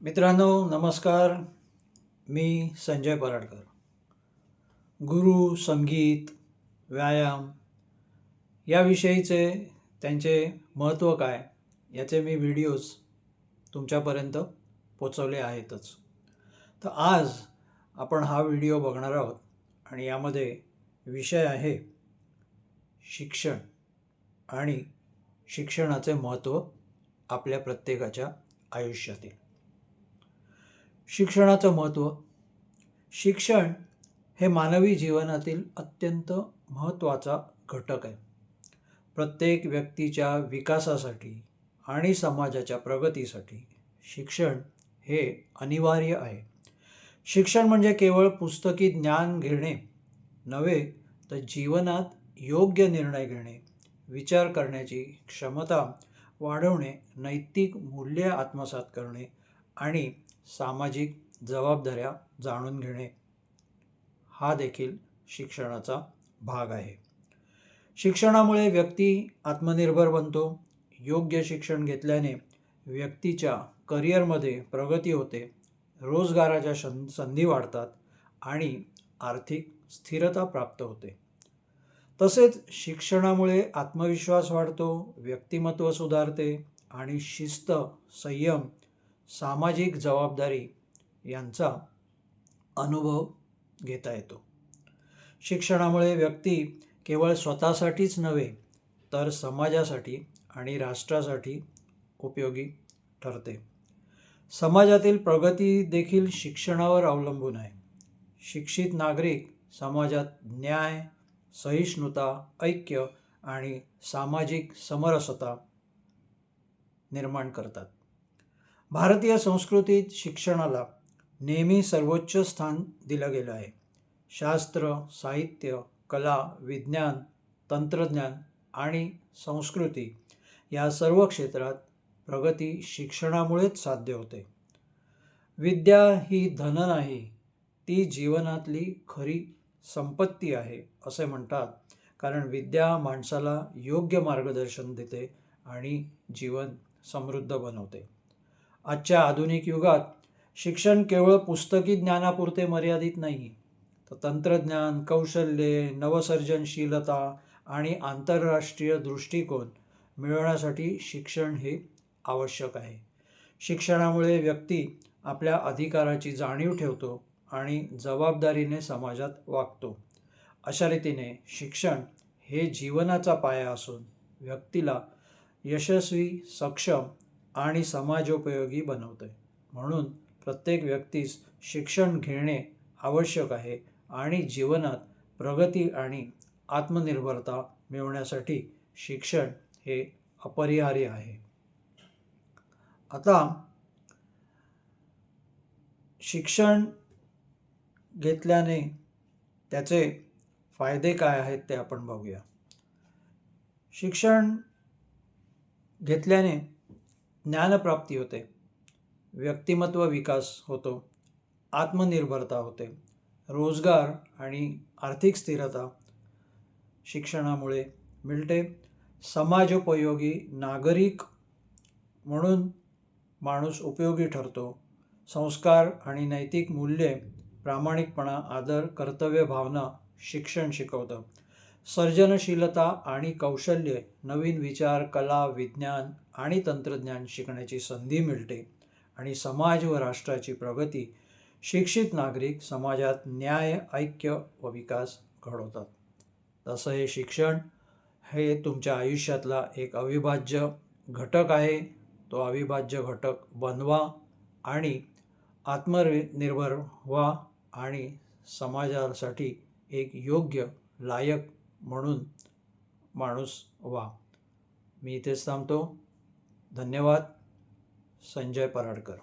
मित्रांनो नमस्कार. मी संजय पराडकर. गुरु संगीत व्यायाम याविषयीचे त्यांचे महत्त्व काय याचे मी व्हिडिओज तुमच्यापर्यंत पोचवले आहेतच. तर आज आपण हा व्हिडिओ बघणार आहोत आणि यामध्ये विषय आहे शिक्षण आणि शिक्षणाचे महत्त्व आपल्या प्रत्येकाच्या आयुष्यातील. शिक्षणाचं महत्त्व. शिक्षण हे मानवी जीवनातील अत्यंत महत्त्वाचा घटक आहे. प्रत्येक व्यक्तीच्या विकासासाठी आणि समाजाच्या प्रगतीसाठी शिक्षण हे अनिवार्य आहे. शिक्षण म्हणजे केवळ पुस्तकी ज्ञान घेणे नव्हे तर जीवनात योग्य निर्णय घेणे विचार करण्याची क्षमता वाढवणे नैतिक मूल्ये आत्मसात करणे आणि सामाजिक जबाबदाऱ्या जाणून घेणे हा देखील शिक्षणाचा भाग आहे. शिक्षणामुळे व्यक्ती आत्मनिर्भर बनतो. योग्य शिक्षण घेतल्याने व्यक्तीच्या करिअरमध्ये प्रगती होते. रोजगाराच्या शन संधी वाढतात आणि आर्थिक स्थिरता प्राप्त होते. तसेच शिक्षणामुळे आत्मविश्वास वाढतो व्यक्तिमत्व सुधारते आणि शिस्त संयम सामाजिक जबाबदारी यांचा अनुभव घेता येतो. शिक्षणामुळे व्यक्ती केवळ स्वतःसाठीच नव्हे तर समाजासाठी आणि राष्ट्रासाठी उपयोगी ठरते. समाजातील प्रगती देखील शिक्षणावर अवलंबून आहे. शिक्षित नागरिक समाजात न्याय सहिष्णुता ऐक्य आणि सामाजिक समरसता निर्माण करतात. भारतीय संस्कृतीत शिक्षणाला नेहमी सर्वोच्च स्थान दिलं गेलं आहे. शास्त्र साहित्य कला विज्ञान तंत्रज्ञान आणि संस्कृती या सर्व क्षेत्रात प्रगती शिक्षणामुळेच साध्य होते. विद्या ही धन नाही ती जीवनातली खरी संपत्ती आहे असे म्हणतात. कारण विद्या माणसाला योग्य मार्गदर्शन देते आणि जीवन समृद्ध बनवते. आजच्या आधुनिक युगात शिक्षण केवळ पुस्तकी ज्ञानापुरते मर्यादित नाही तर तंत्रज्ञान कौशल्ये नवसर्जनशीलता आणि आंतरराष्ट्रीय दृष्टिकोन मिळवण्यासाठी शिक्षण हे आवश्यक आहे. शिक्षणामुळे व्यक्ती आपल्या अधिकाराची जाणीव ठेवतो आणि जबाबदारीने समाजात वागतो. अशा रीतीने शिक्षण हे जीवनाचा पाया असून व्यक्तीला यशस्वी सक्षम आणि समाजोपयोगी बनवते म्हणून प्रत्येक व्यक्तीस शिक्षण घेणे आवश्यक आहे आणि जीवनात प्रगती आणि आत्मनिर्भरता मिळवण्यासाठी शिक्षण हे अपरिहार्य आहे. आता शिक्षण घेतल्याने त्याचे फायदे काय आहेत ते आपण बघूया. शिक्षण घेतल्याने ज्ञानप्राप्ती होते. व्यक्तिमत्व विकास होतो. आत्मनिर्भरता होते. रोजगार आणि आर्थिक स्थिरता शिक्षणामुळे मिळते. समाजोपयोगी नागरिक म्हणून माणूस उपयोगी ठरतो. संस्कार आणि नैतिक मूल्ये प्रामाणिकपणा आदर कर्तव्य भावना शिक्षण शिकवतं. सर्जनशीलता आणि कौशल्ये नवीन विचार कला विज्ञान आणि तंत्रज्ञान शिकण्याची संधी मिळते आणि समाज व राष्ट्राची प्रगती शिक्षित नागरिक समाजात न्याय ऐक्य व विकास घडवतात. तसं हे शिक्षण हे तुमच्या आयुष्यातला एक अविभाज्य घटक आहे. तो अविभाज्य घटक बनवा आणि आत्मनिर्भर व्हा आणि समाजासाठी एक योग्य लायक म्हणून माणूस व्हा. मी इथेच थांबतो. धन्यवाद. संजय पराडकर.